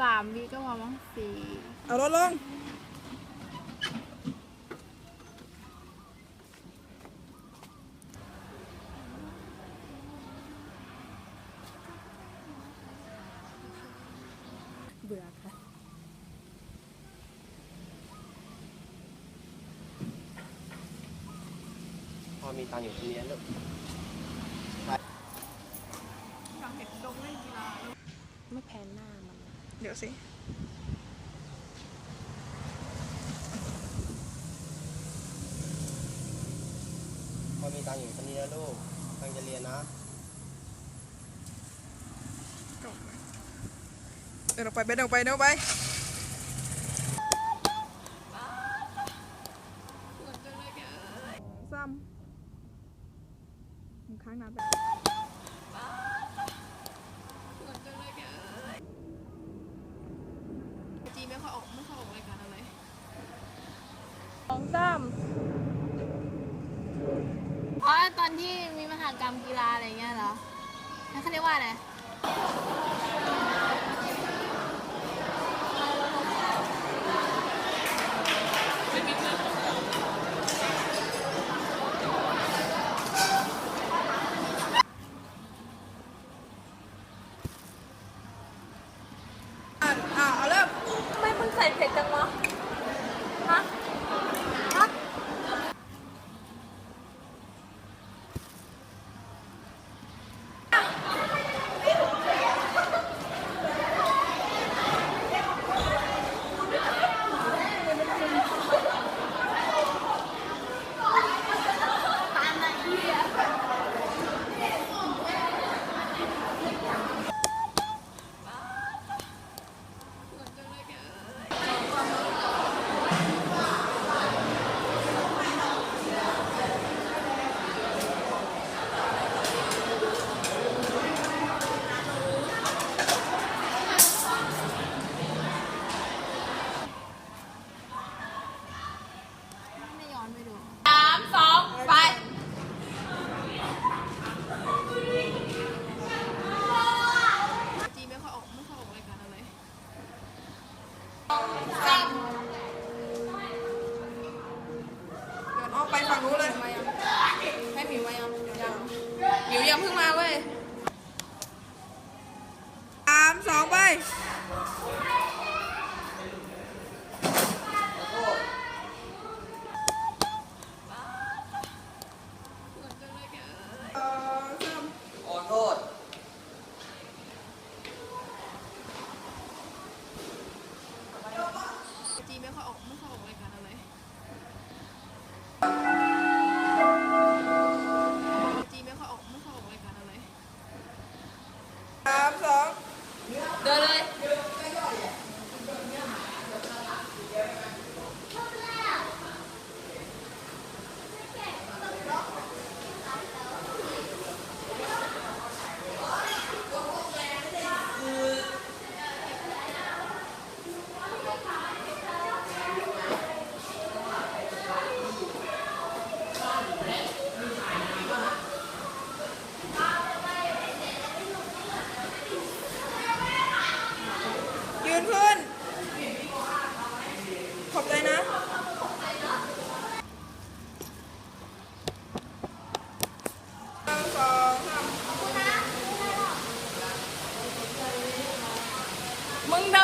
สามวิก็พอมั้งสี่เอารถลง เบื่อค่ะ พอมีตังค์อยู่ตรงนี้ลูก ไม่แพ้หน้ามัน เดี๋ยว สิพอมีตังค์อยู่ตรงนี้แล้วลูกตังค์จะเรียนนะเดินออกไปเบนออกไปเดินออกไปซ้ำมึงค้างนานไป จีไม่ ค่อยออกไม่ค่อยออกรายการอะไรสองซ้อ๋อตอนที่มีมหากรรมกีฬาอะไรเงี้ยเหรอนั่นเขาเรียกว่าอะไรำอะอะเอาเริ่ม ทำไมมึงใส่เผ็ดจังวะฮะฮะ ไม่ย้อนไปดูสามสองไป จีไม่ค่อยออกไม่ค่อยออกรายการอะไร เดินออกไป ฝั่งนู้นเลย ให้หมิวมายังยังหมิวยังเพิ่งมาเว้ยสามสองไป ยืนขึ้น ขอบใจนะ มึงเดิน